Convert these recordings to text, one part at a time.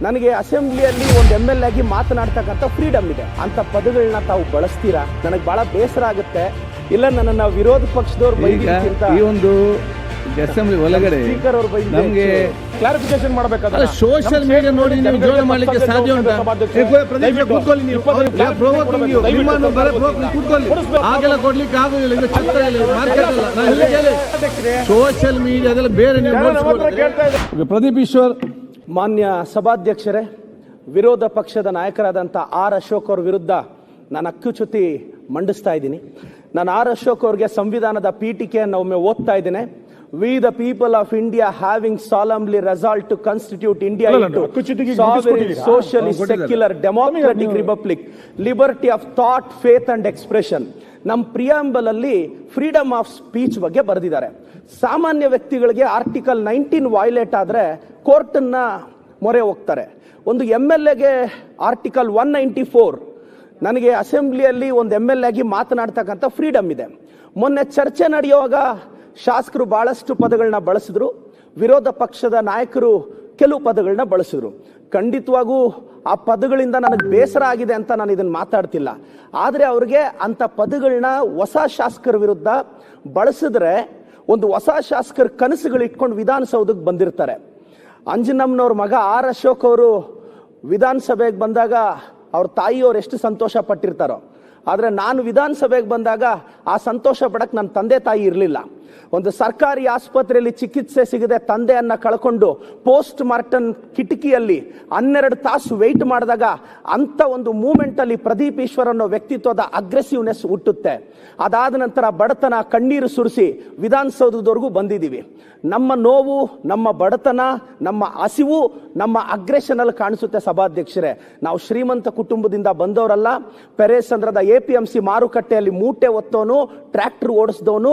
ನನಗೆ ಅಸೆಂಬ್ಲಿಯಲ್ಲಿ ಒಂದು ಎಂ ಎಲ್ ಆಗಿ ಮಾತನಾಡ್ತಕ್ಕಂಥ ಫ್ರೀಡಮ್ ಇದೆ. ಅಂತ ಪದಗಳನ್ನ ತಾವು ಬಳಸ್ತೀರಾ? ನನಗೆ ಬಹಳ ಬೇಸರ ಆಗುತ್ತೆ. ಇಲ್ಲ ನನ್ನನ್ನ ವಿರೋಧ ಪಕ್ಷದವ್ರು ಬೈದಿದ್ದಕ್ಕಿಂತ ಈ ಒಂದು ಅಸೆಂಬ್ಲಿ ಒಳಗಡೆ ಸ್ಪೀಕರ್ ಅವ್ರು ನಮಗೆ ಕ್ಲಾರಿಫಿಕೇಶನ್ ಮಾಡಬೇಕಾದ್ರೆ ಸೋಶಿಯಲ್ ಸೋಷಿಯಲ್ ಮೀಡಿಯಾ ನೋಡಿ ನೀವು ಜೋರ ಮಾಡ್ಲಿಕ್ಕೆ ಸಾಧ್ಯ ಉಂಟಾ? ಕೂತ್ಕೊಳ್ಳಿ ನೀವು. ನಿಮ್ಮನ್ನು ಬರ ಕೂತ್ಕೊಳ್ಳಿ. ಹಾಗೆಲ್ಲ ಕೊಡ್ಲಿಕ್ಕೆ ಆಗುದಿಲ್ಲ. ಇದು ಚಿತ್ರ ಇಲ್ಲ ಮಾರ್ಕೆಟ್ ಅಲ್ಲ. ನಾನು ಸೋಷಿಯಲ್ ಮೀಡಿಯಾದಲ್ಲಿ ಬೇರೆ ನೀವು ಪ್ರದೀಪ್ ಈಶ್ವರ್ ಮಾನ್ಯ ಸಭಾಧ್ಯಕ್ಷರೇ ವಿರೋಧ ಪಕ್ಷದ ನಾಯಕರಾದಂಥ ಆರ್ ಅಶೋಕ್ ಅವ್ರ ವಿರುದ್ಧ ನಾನು ಅಕ್ಕುಚ್ಯುತಿ ಮಂಡಿಸ್ತಾ ಇದ್ದೀನಿ. ನಾನು ಆರ್ ಅಶೋಕ್ ಅವ್ರಿಗೆ ಸಂವಿಧಾನದ ಪೀಠಿಕೆಯನ್ನು ಒಮ್ಮೆ ಓದ್ತಾ ಇದ್ದೇನೆ. We the people of India having solemnly resolved to constitute India socialist secular democratic republic liberty of thought faith and expression ನಮ್ಮ ಪ್ರಿಯಾಂಬಲಲ್ಲಿ ಫ್ರೀಡಮ್ ಆಫ್ ಸ್ಪೀಚ್ ಬಗ್ಗೆ ಬರೆದಿದ್ದಾರೆ. ಸಾಮಾನ್ಯ ವ್ಯಕ್ತಿಗಳಿಗೆ ಆರ್ಟಿಕಲ್ ನೈನ್ಟೀನ್ ವಾಯ್ಲೇಟ್ ಆದರೆ ಕೋರ್ಟನ್ನ ಮೊರೆ ಹೋಗ್ತಾರೆ. ಒಂದು ಎಂ ಎಲ್ ಎಗೆ ಆರ್ಟಿಕಲ್ ಒನ್ ನೈಂಟಿ ಫೋರ್ ನನಗೆ ಅಸೆಂಬ್ಲಿಯಲ್ಲಿ ಒಂದು ಎಂ ಎಲ್ ಆಗಿ ಮಾತನಾಡ್ತಕ್ಕಂಥ ಫ್ರೀಡಮ್ ಇದೆ. ಮೊನ್ನೆ ಚರ್ಚೆ ನಡೆಯುವಾಗ ಶಾಸಕರು ಬಹಳಷ್ಟು ಪದಗಳನ್ನ ಬಳಸಿದ್ರು. ವಿರೋಧ ಪಕ್ಷದ ನಾಯಕರು ಕೆಲವು ಪದಗಳನ್ನ ಬಳಸಿದ್ರು. ಖಂಡಿತವಾಗೂ ಆ ಪದಗಳಿಂದ ನನಗೆ ಬೇಸರ ಆಗಿದೆ ಅಂತ ನಾನು ಇದನ್ನು ಮಾತಾಡ್ತಿಲ್ಲ. ಆದರೆ ಅವ್ರಿಗೆ ಅಂಥ ಪದಗಳನ್ನ ಹೊಸ ಶಾಸಕರ ವಿರುದ್ಧ ಬಳಸಿದ್ರೆ ಒಂದು ಹೊಸ ಶಾಸಕರ ಕನಸುಗಳು ಇಟ್ಕೊಂಡು ವಿಧಾನಸೌಧಕ್ಕೆ ಬಂದಿರ್ತಾರೆ. ಅಂಜನಮ್ಮನವ್ರ ಮಗ ಆರ್ ಅಶೋಕ್ ಅವರು ವಿಧಾನಸಭೆಗೆ ಬಂದಾಗ ಅವ್ರ ತಾಯಿಯವ್ರು ಎಷ್ಟು ಸಂತೋಷ ಪಟ್ಟಿರ್ತಾರೋ. ಆದರೆ ನಾನು ವಿಧಾನಸಭೆಗೆ ಬಂದಾಗ ಆ ಸಂತೋಷ ಪಡಕ್ಕೆ ನನ್ನ ತಂದೆ ತಾಯಿ ಇರಲಿಲ್ಲ. ಒಂದು ಸರ್ಕಾರಿ ಆಸ್ಪತ್ರೆಯಲ್ಲಿ ಚಿಕಿತ್ಸೆ ಸಿಗದೆ ತಂದೆಯನ್ನು ಕಳ್ಕೊಂಡು ಪೋಸ್ಟ್ ಮಾರ್ಟಮ್ ಕಿಟಕಿಯಲ್ಲಿ ಹನ್ನೆರಡು ತಾಸು ವೆಯ್ಟ್ ಮಾಡಿದಾಗ ಅಂತ ಒಂದು ಮೂಮೆಂಟ್ ಅಲ್ಲಿ ಪ್ರದೀಪ್ ಈಶ್ವರ್ ಅನ್ನೋ ವ್ಯಕ್ತಿತ್ವದ ಅಗ್ರೆಸಿವ್ನೆಸ್ ಹುಟ್ಟುತ್ತೆ. ಅದಾದ ನಂತರ ಬಡತನ ಕಣ್ಣೀರು ಸುರಿಸಿ ವಿಧಾನಸೌಧದವರೆಗೂ ಬಂದಿದ್ದೀವಿ. ನಮ್ಮ ನೋವು, ನಮ್ಮ ಬಡತನ, ನಮ್ಮ ಹಸಿವು, ನಮ್ಮ ಅಗ್ರೆಷನ್ ಅಲ್ಲಿ ಕಾಣಿಸುತ್ತೆ ಸಭಾಧ್ಯಕ್ಷರೇ. ನಾವು ಶ್ರೀಮಂತ ಕುಟುಂಬದಿಂದ ಬಂದವರಲ್ಲ ಪೆರೇಸಂದ್ರದ ಎ ಪಿ ಎಂ ಸಿ ಮಾರುಕಟ್ಟೆಯಲ್ಲಿ ಮೂಟೆ ಒತ್ತೋನು ಟ್ರ್ಯಾಕ್ಟರ್ ಓಡಿಸಿದವನು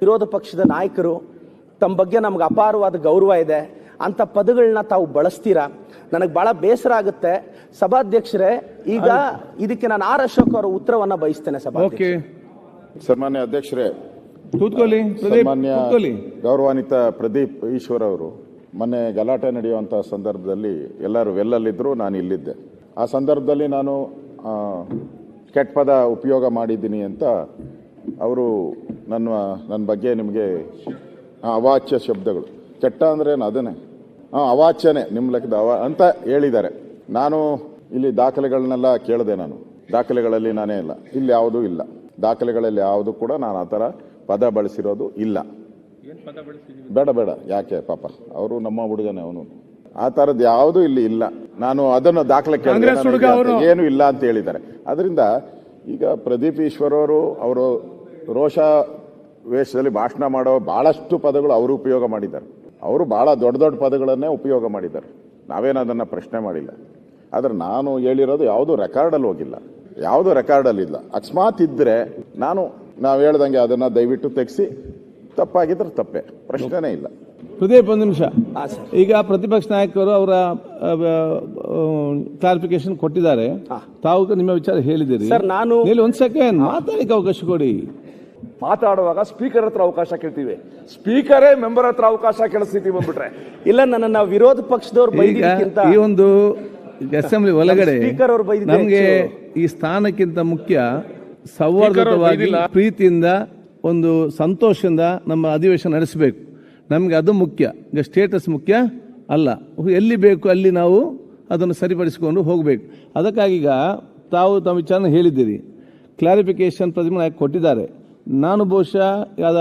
ವಿರೋಧ ಪಕ್ಷದ ನಾಯಕರು ತಮ್ಮ ಬಗ್ಗೆ ನಮ್ಗೆ ಅಪಾರವಾದ ಗೌರವ ಇದೆ. ಅಂತ ಪದಗಳನ್ನ ತಾವು ಬಳಸ್ತೀರಾ? ನನಗೆ ಬಹಳ ಬೇಸರ ಆಗುತ್ತೆ. ಸಭಾಧ್ಯಕ್ಷರೇ ಈಗ ಇದಕ್ಕೆ ನಾನು ಆರ್ ಅಶೋಕ್ ಅವರ ಉತ್ತರವನ್ನ ಬಯಸ್ತೇನೆ ಸಭಾ ಓಕೆ. ಸನ್ಮಾನ್ಯ ಅಧ್ಯಕ್ಷರೇ ಸನ್ಮಾನ್ಯ ಗೌರವಾನ್ವಿತ ಪ್ರದೀಪ್ ಈಶ್ವರ್ ಅವರು ಮೊನ್ನೆ ಗಲಾಟೆ ನಡೆಯುವಂಥ ಸಂದರ್ಭದಲ್ಲಿ ಎಲ್ಲರೂ ವೆಲ್ಲಲ್ಲಿದ್ದರು ನಾನು ಇಲ್ಲಿದ್ದೆ. ಆ ಸಂದರ್ಭದಲ್ಲಿ ನಾನು ಕೆಟ್ಟ ಪದ ಉಪಯೋಗ ಮಾಡಿದ್ದೀನಿ ಅಂತ ಅವರು ನನ್ನ ನನ್ನ ಬಗ್ಗೆ ನಿಮಗೆ ಅವಾಚ್ಯ ಶಬ್ದಗಳು. ಕೆಟ್ಟ ಅಂದ್ರೆ ಅದನ್ನೇ. ಹಾಂ ಅವಾಚ್ಯನೇ ನಿಮ್ಮ ಲೆಕ್ಕದ ಅವ ಅಂತ ಹೇಳಿದ್ದಾರೆ. ನಾನು ಇಲ್ಲಿ ದಾಖಲೆಗಳನ್ನೆಲ್ಲ ಕೇಳಿದೆ ನಾನು. ದಾಖಲೆಗಳಲ್ಲಿ ನಾನೇ ಇಲ್ಲ. ಇಲ್ಲಿ ಯಾವುದೂ ಇಲ್ಲ. ದಾಖಲೆಗಳಲ್ಲಿ ಯಾವುದು ಕೂಡ ನಾನು ಆ ಥರ ಪದ ಬಳಸಿರೋದು ಇಲ್ಲ. ಬೇಡ ಬೇಡ. ಯಾಕೆ ಪಾಪ? ಅವರು ನಮ್ಮ ಹುಡುಗನೇ ಅವನು. ಆ ಥರದ್ದು ಯಾವುದೂ ಇಲ್ಲಿ ಇಲ್ಲ. ನಾನು ಅದನ್ನು ದಾಖಲೆ ಕೇಳಿದ್ರೆ ಏನು ಇಲ್ಲ ಅಂತ ಹೇಳಿದ್ದಾರೆ. ಅದರಿಂದ ಈಗ ಪ್ರದೀಪ್ ಈಶ್ವರವರು ಅವರು ರೋಷ ವೇಷದಲ್ಲಿ ಭಾಷಣ ಮಾಡೋ ಬಹಳಷ್ಟು ಪದಗಳು ಅವರು ಉಪಯೋಗ ಮಾಡಿದ್ದಾರೆ. ಅವರು ಬಹಳ ದೊಡ್ಡ ದೊಡ್ಡ ಪದಗಳನ್ನೇ ಉಪಯೋಗ ಮಾಡಿದ್ದಾರೆ. ನಾವೇನು ಅದನ್ನು ಪ್ರಶ್ನೆ ಮಾಡಿಲ್ಲ. ಆದರೆ ನಾನು ಹೇಳಿರೋದು ಯಾವುದೂ ರೆಕಾರ್ಡಲ್ಲಿ ಹೋಗಿಲ್ಲ. ಯಾವುದೂ ರೆಕಾರ್ಡಲ್ಲಿ ಇಲ್ಲ. ಅಕಸ್ಮಾತ್ ಇದ್ದರೆ ನಾನು ನಾವು ಹೇಳ್ದಂಗೆ ಅದನ್ನು ದಯವಿಟ್ಟು ತೆಗೆಸಿ ತಪ್ಪಾಗಿದ್ರೆ ತಪ್ಪೇ. ಪ್ರಶ್ನೆನೇ ಇಲ್ಲ. ಪ್ರದೀಪ್ ಒಂದು ನಿಮಿಷ. ಈಗ ಪ್ರತಿಪಕ್ಷ ನಾಯಕರು ಅವರ ಕ್ಲಾರಿಫಿಕೇಶನ್ ಕೊಟ್ಟಿದ್ದಾರೆ. ತಾವು ನಿಮ್ಮ ವಿಚಾರ ಹೇಳಿದ್ದೀರಿ. ಸರ್, ನಾನು- ಒಂದು ಒಂದ್ ಸೆಕೆಂಡ್ ಮಾತಾಡಲಿಕ್ಕೆ ಅವಕಾಶ ಕೊಡಿ. ಮಾತಾಡುವಾಗ ಸ್ಪೀಕರ್ ಹತ್ರ ಅವಕಾಶ ಕೇಳ್ತೀವಿ. ಸ್ಪೀಕರೇ ಮೆಂಬರ್ ಹತ್ರ ಅವಕಾಶ ಕೇಳಿಸ್ತೀವಿ ಬಂದ್ಬಿಟ್ರೆ ಇಲ್ಲ ನನ್ನ ವಿರೋಧ ಪಕ್ಷದವ್ರು ಬೈದಿದ್ದಕ್ಕಿಂತ ಈ ಒಂದು ಅಸೆಂಬ್ಲಿ ಒಳಗಡೆ ಸ್ಪೀಕರ್ ಅವ್ರು ಬೈದಿದ್ದೆ ನಮಗೆ ಈ ಸ್ಥಾನಕ್ಕಿಂತ ಮುಖ್ಯ ಸೌಹಾರ್ದವಾಗಿ ಪ್ರೀತಿಯಿಂದ ಒಂದು ಸಂತೋಷದಿಂದ ನಮ್ಮ ಅಧಿವೇಶನ ನಡೆಸಬೇಕು. ನಮಗೆ ಅದು ಮುಖ್ಯ. ಈಗ ಸ್ಟೇಟಸ್ ಮುಖ್ಯ ಅಲ್ಲ. ಎಲ್ಲಿ ಬೇಕು ಅಲ್ಲಿ ನಾವು ಅದನ್ನು ಸರಿಪಡಿಸಿಕೊಂಡು ಹೋಗಬೇಕು. ಅದಕ್ಕಾಗಿ ಈಗ ತಾವು ತಮ್ಮ ವಿಚಾರ ಹೇಳಿದ್ದೀರಿ. ಕ್ಲಾರಿಫಿಕೇಶನ್ ಪ್ರತಿಮೆ ಕೊಟ್ಟಿದ್ದಾರೆ. ನಾನು ಬಹುಶಃ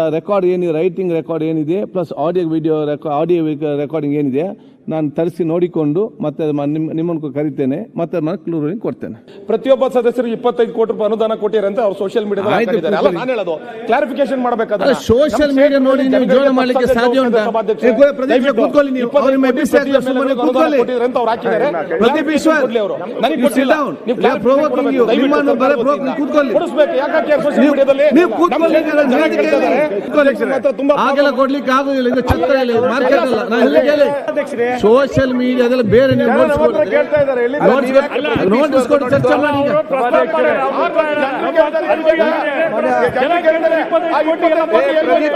ರೆಕಾರ್ಡ್ ಏನಿದೆ ರೈಟಿಂಗ್ ರೆಕಾರ್ಡ್ ಏನಿದೆ plus audio video audio recording ಏನಿದೆ ನಾನು ತರಿಸಿ ನೋಡಿಕೊಂಡು ಮತ್ತೆ ನಿಮ್ಮ ನಿಮ್ಮನ್ನು ಕರಿತೇನೆ ಮತ್ತೆ ನಾನು ಕ್ಲೂರಿಂಗ್ ಕೊಡ್ತೇನೆ ಪ್ರತಿಯೊಬ್ಬ ಸದಸ್ಯರು ಇಪ್ಪತ್ತೈದು ಕೋಟಿ ರೂಪಾಯಿ ಅನುದಾನ ಕೊಟ್ಟಿದ್ದಾರೆ ಅಂತ ಅವ್ರು ಸೋಷಿಯಲ್ ಮೀಡಿಯಾ ಮೀಡಿಯಾದಲ್ಲಿ ನಾನು ಹೇಳೋದು ಕ್ಲಾರಿಫಿಕೇಶನ್ ಮಾಡಬೇಕಾದ್ರೆ ಸೋಷಿಯಲ್ ಮೀಡಿಯಾ ನೋಡಿ ನೀವು ಜೋಡಣೆ ಮಾಡ್ಲಿಕ್ಕೆ ಸಾಧ್ಯ ಉಂಟಾ? ಪ್ರದೀಪ್ ಕೂತ್ಕೊಳ್ಳಿ ನೀವು. ಅವ್ರಿಗೆ ಬಿಸಿ ಸಾಕು, ಸುಮ್ಮನೆ ಕೂತ್ಕೊಳ್ಳಿ. Pradeep Eshwar, you sit down. They are provoking you. ನಿಮ್ಮನ್ನು ಬರೀ provoking ಕೂತ್ಕೊಳ್ಳಿ. ಮೀಡಿಯಾದಲ್ಲಿ ನೀವು ಕೂತ್ಕೊಳ್ಳಿ, ಕೇಳಿ. ಕೂತ್ಕೊಳ್ಳಿ. ಹಾಗೆಲ್ಲ ಕೊಡ್ಲಿಕ್ಕೆ ಆಗುದಿಲ್ಲ ಇದು ಛತ್ರ ಇಲ್ಲ ಮಾರ್ಕೆಟ್ ಅಲ್ಲ ನಾನು ಹೇಳಿ ಕೇಳಿ ಸೋಷಿಯಲ್ ಮೀಡಿಯಾದಲ್ಲಿ ಬೇರೆ ನೀವು ನೋಟ್ಸ್ ಚರ್ಚೆ ಮಾಡಿ. ಪ್ರದೀಪ